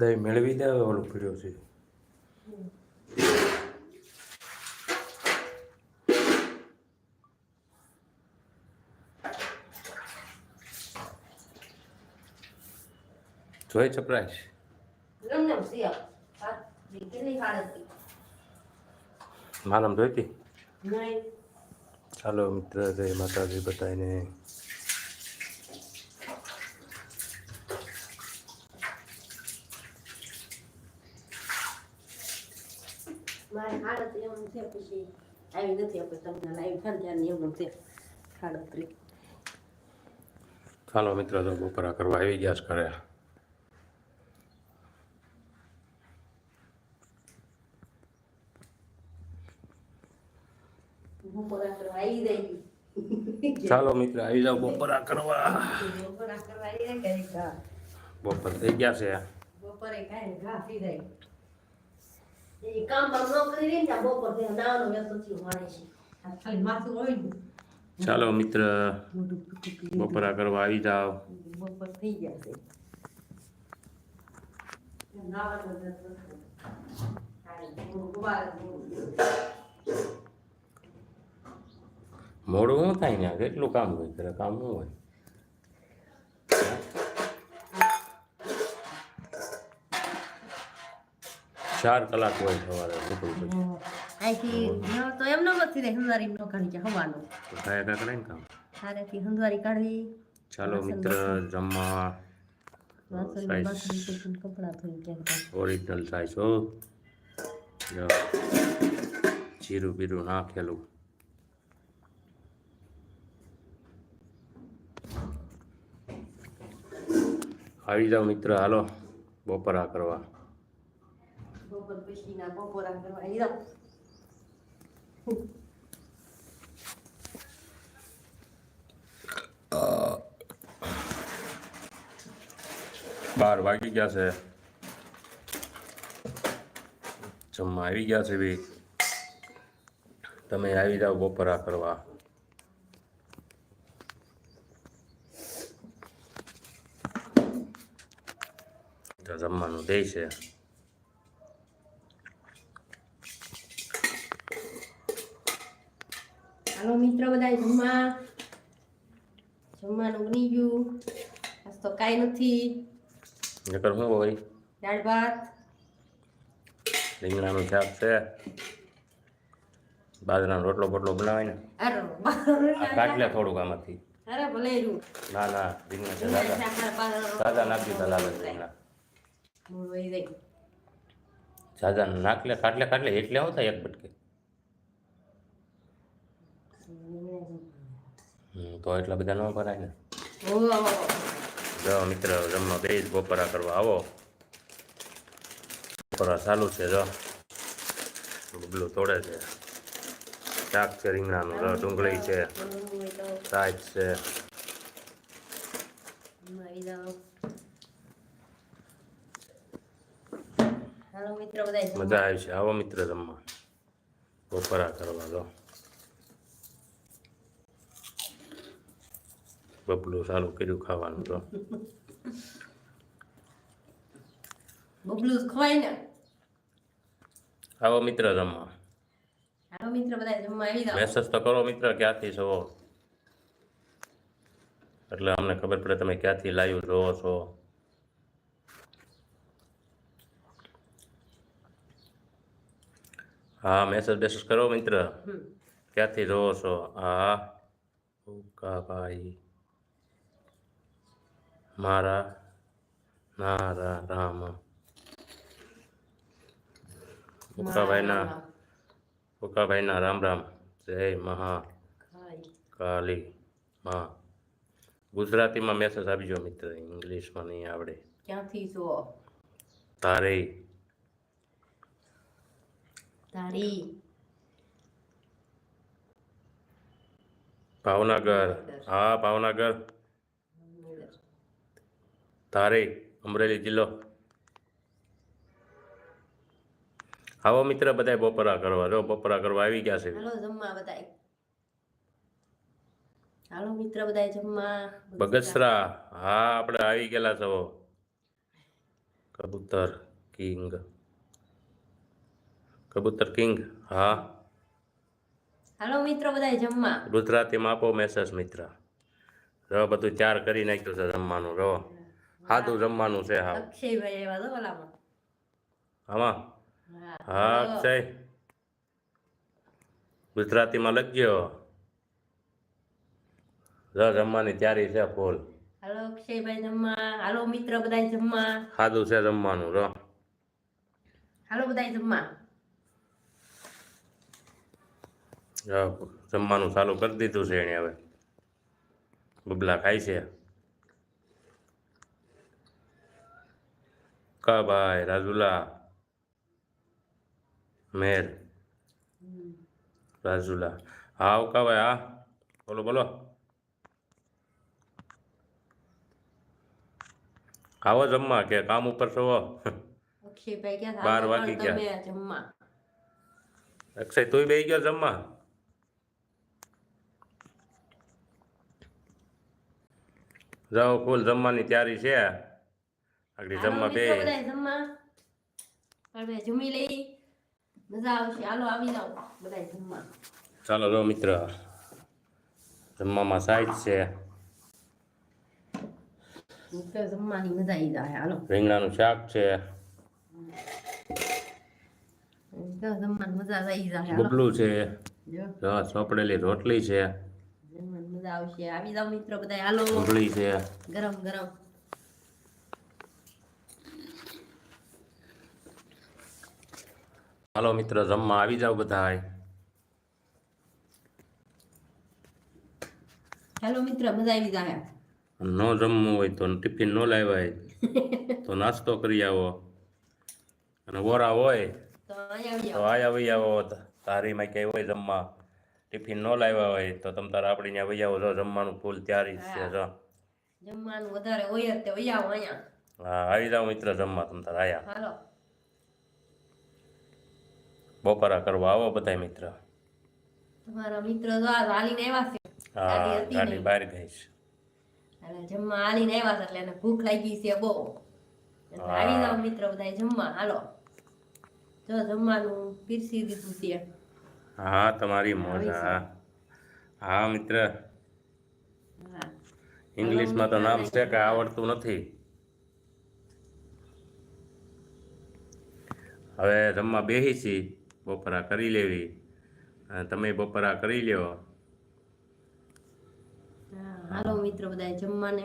દહીં મેળવી દે ઓલું પીડ્યો છે જોઈ હાલત માલમ જોઈતી ચાલો મિત્ર જય માતાજી બધાને મારી છે પછી આવી નથી આપણે તમને લાઈવ છે ને એવું છે. હાડત્રી ચાલો મિત્ર તો બપોરા કરવા આવી ગયા છે ઘરે. બપોરા કરવા આવી જાય. ચાલો મિત્ર આવી જાઓ બપોરા કરવા. બપોરા થઈ ગયા છે. બપોરે કાંઈ ઘા જાય એ કામ બામ ન કરી ત્યાં બપોર થયા નાવાનું વ્યસ્ત થયું છે. ખાલી માથું હોય ને. ચાલો મિત્ર બપોરા કરવા આવી જાઓ. બપોર થઈ મોડું શું થાય ને કેટલું કામ હોય ઘરે કામ શું હોય. ચાર કલાક હોય સવારે નીકળવું પછી તો એમ ન નથી રહે હંદવારી નો કાઢી જાય હવાનું. તો કાંઈ કાંઈ કરે ને કામ? સારેથી હંદવારી કાઢવી. ચાલો મિત્ર જમવા. ઓરિજિનલ સાઈઝ હો. જીરું બીરું નાખેલું. આવી જાઓ મિત્ર હાલો. બપોરા કરવા. બપોર પછીના બપોરા કરવા જાઓ બાર વાગી ગયા છે જમવા આવી ગયા છે બી તમે આવી જાઓ બપોરા કરવા જમવાનું દે છે હાલો મિત્રો બધા જમવા જમવાનું બની ગયું આજ તો કાંઈ નથી નકર શું હોય દાળ ભાત રીંગણાનું શાક છે બાજરાનો રોટલો બોટલો બનાવાય ને કાટલે થોડુંક આમાંથી અરે ભલે ના ના રીંગણા છે દાદા દાદા નાખી દીધા લાગે રીંગણા દાદા નાખલે કાટલે કાટલે એટલે આવતા એક બટકે તો એટલા બધા ન ભરાય ને. જો મિત્ર જમવા બે જ બપોરા કરવા આવો. બપોરા ચાલુ છે જો. બબલું તોડે છે. શાક છે રીંગણાનું જો ડુંગળી છે સાઈજ છે. મજા આવી છે. આવો મિત્ર જમવા. બપોરા કરવા જો. બબલું સારું કર્યું ખાવાનું તો. બબલું ખવાય ને. આવો મિત્ર જમવા હાલો મિત્રો બધા જમવા આવી મેસેજ તો કરો મિત્ર ક્યાંથી છો? એટલે અમને ખબર પડે તમે ક્યાંથી લાઈવ જોવો છો? હા મેસેજ બેસેજ કરો મિત્ર. ક્યાંથી જોવો છો? હા. ભાઈ મારા નારા રામ. ઉકાભાઈના ઉકાભાઈના રામ રામ. જય મહા. કાલી. માં. ગુજરાતીમાં મેસેજ આપજો મિત્ર ઇંગ્લિશમાં નહીં આવડે. ક્યાંથી જો તારે. તારી. ભાવનગર. હા ભાવનગર. તારે અમરેલી જિલ્લો. આવો મિત્ર બધા બપોરા કરવા. જો બપોરા કરવા આવી ગયા છે. હાલો જમવા બધા હાલો મિત્ર બધા જમવા. બગસરા. હા આપણે આવી ગયેલા છો. કબૂતર કિંગ. કબૂતર કિંગ હા. હાલો મિત્રો બધા જમવા. ગુજરાતીમાં આપો મેસેજ મિત્ર. રહો બધું ચાર કરી નાખ્યું છે જમવાનું રહો સાદું જમવાનું છે હા. અક્ષયભાઈ એવા તો ઓલામાં આમાં? હા. હા અક્ષય. ગુજરાતીમાં લખ્યો જો જમવાની તૈયારી છે ફૂલ હાલો અક્ષયભાઈ જમવા. હાલો મિત્ર બધા જમવા. સાદું છે જમવાનું રો. હાલો બધા જમવા. જમવાનું ચાલુ કરી દીધું છે એણે હવે. બબલા ખાય છે. કા રાજુલા મેર રાજુલા હા કા હા બોલો બોલો આવો જમવા કે કામ ઉપર છો બાર વાગી ગયા. જમવા અક્ષય તું બે ગયો જમવા જાઓ ફૂલ જમવાની તૈયારી છે આગળ જમવા બે. જમવા. હવે જમી લઈ. મજા આવશે. હાલો આવી જાવ બધા જમવા. ચાલો લો મિત્ર. જમવામાં સાઈઝ છે. મિત્ર જમવાની મજા આવી જાય. હાલો. રીંગણાનું શાક છે. જમવાની મજા આવી જાય. બબલું છે. જો. ચોપડેલી રોટલી છે. જમવાની મજા આવશે. આવી જાવ મિત્રો બધા હાલો. રોટલી છે. ગરમ ગરમ. હાલો મિત્ર જમવા આવી જાવ બધા હેલો મિત્ર મજા આવી જાય ન જમવું હોય તો ટિફિન નો લાવ્યા. તો નાસ્તો કરી આવો. અને વોરા હોય તો આયા વહી આવો. તારીમાં ક્યાંય હોય જમવા. ટિફિન નો લાવ્યા હોય તો તમ તારા આપણે ત્યાં વહી આવો. જો જમવાનું ફૂલ તૈયારી છે જો. જમવાનું વધારે હોય જ તે વહી આવો અહીંયા. હા આવી જાઓ મિત્ર જમવા તમ તારા આયા. હાલો. બપોરા કરવા આવો બધા મિત્ર. તમારા મિત્ર તો આ હાલીને આવ્યા છે. હા ગાડી. બહાર ગઈ છે. અને જમવા હાલીને આવ્યા છે એટલે એને ભૂખ લાગી છે બહુ. આવી જાવ મિત્ર બધા જમવા. હાલો. જો જમવાનું પીરસી દીધું છે. હા તમારી મોજા. હા મિત્ર. ઇંગ્લિશમાં તો નામ છે કે આવડતું નથી. હવે જમવા બેસી છી. બપોરા કરી લેવી. તમે બપોરા કરી લ્યો. હાલો મિત્ર બધા જમવાને.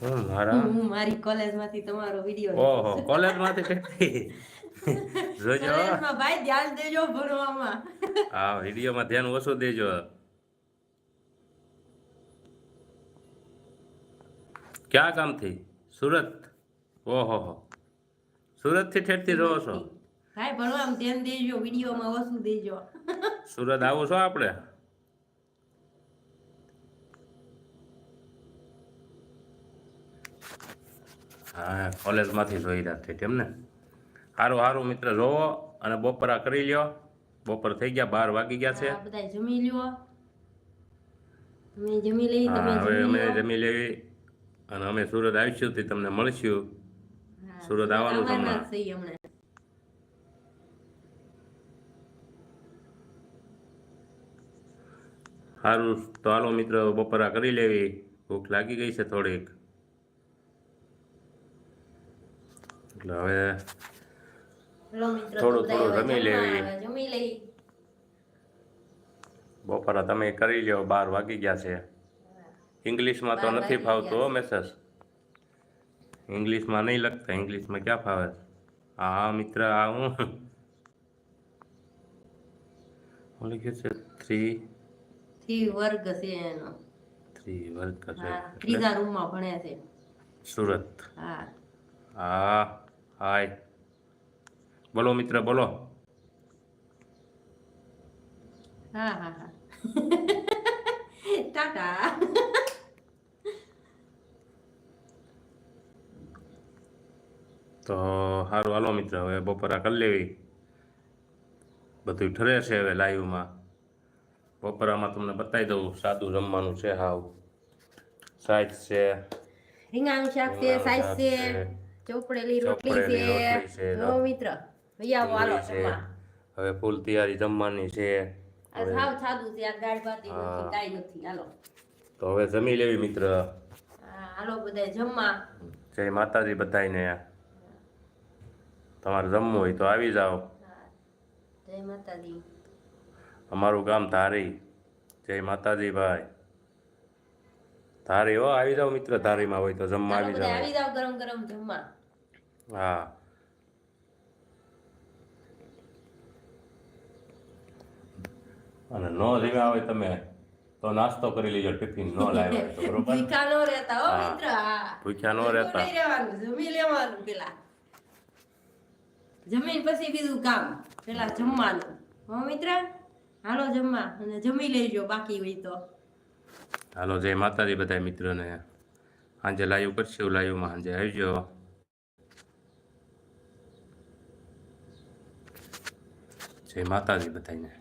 હું મારા? હું મારી કોલેજમાંથી તમારો વીડિયો ઓહો કોલેજમાંથી કેટલી જોજો. કોલેજમાં ભાઈ ધ્યાન દેજો ભણવામાં. હા વિડીયોમાં ધ્યાન ઓછું દેજો. ક્યાં કામથી? સુરત. ઓહો હો. સુરતથી ઠેઠથી રહો છો? ભાઈ ભણવામાં ધ્યાન દેજો વિડીયોમાં ઓછું દેજો. સુરત આવો છો આપણે? હા કોલેજમાંથી જોઈ રહ્યા છે તેમને ને સારું સારું મિત્ર જોવો અને બપોરા કરી લ્યો. બપોર થઈ ગયા બાર વાગી ગયા છે. બધા જમી લ્યો. જમી લઈ તમે અમે જમી લેવી. અને અમે સુરત આવીશું તે તમને મળશું. સુરત આવવાનું હમણાં. સારું તો હાલો મિત્ર બપોરા કરી લેવી. ભૂખ લાગી ગઈ છે થોડીક. એટલે હવે થોડું થોડું રમી લેવી. જમી લઈ. બપોરા તમે કરી લ્યો બાર વાગી ગયા છે. ઇંગ્લિશમાં તો નથી ફાવતો મેસેજ ઇંગ્લિશમાં નહીં લખતા ઇંગ્લિશમાં ક્યાં ફાવે હા મિત્ર આ હું હું લખ્યું છે થ્રી થ્રી વર્ગ છે એનો. થ્રી વર્ગ છે. ત્રીજા રૂમમાં ભણે છે. સુરત. હા. હા હાય બોલો મિત્ર બોલો. હા હા હા. ટાટા. તો સારું હાલો મિત્ર હવે બપોરા કરી લેવી. બધું ઠરે છે હવે લાઈવમાં. બપોરામાં તમને બતાવી દઉં સાદું જમવાનું છે હાવ. સાઈઝ છે. રીંગણ શાક છે સાઈઝ છે ચોપડેલી રોટલી છે. જો મિત્ર ભૈયા હાલો છે. હવે ફૂલ તૈયારી જમવાની છે. આ સાવ સાદું છે આ દાળ ભાત નથી કાઈ નથી. હાલો. તો હવે જમી લેવી મિત્ર. હાલો બધા જમવા. જય માતાજી બધાને તમારે જમવું હોય તો આવી જાઓ. જય માતાજી. અમારું ગામ ધારી. જય માતાજી ભાઈ. ધારી હો આવી જાઓ મિત્ર ધારીમાં હોય તો જમવા આવી જાઓ. આવી જાવ ગરમ ગરમ જમવા. હા. અને નો જીવ્યા હોય તમે તો નાસ્તો કરી લેજો ટિફિન ન લાવ્યા હોય તો બરોબર ભૂખ્યા નો રહેતા હો મિત્ર ભૂખ્યા ન રહેતા. જમી લેવાનું પેલા. જમીન પછી બીજું કામ. પેલા જમવાનું. હો મિત્ર? હાલો જમવા અને જમી લેજો બાકી હોય તો. હાલો, જય માતાજી બધા મિત્રોને. સાંજે લાઈવ કરશું, લાઈવમાં સાંજે આવજો. જય માતાજી બધાને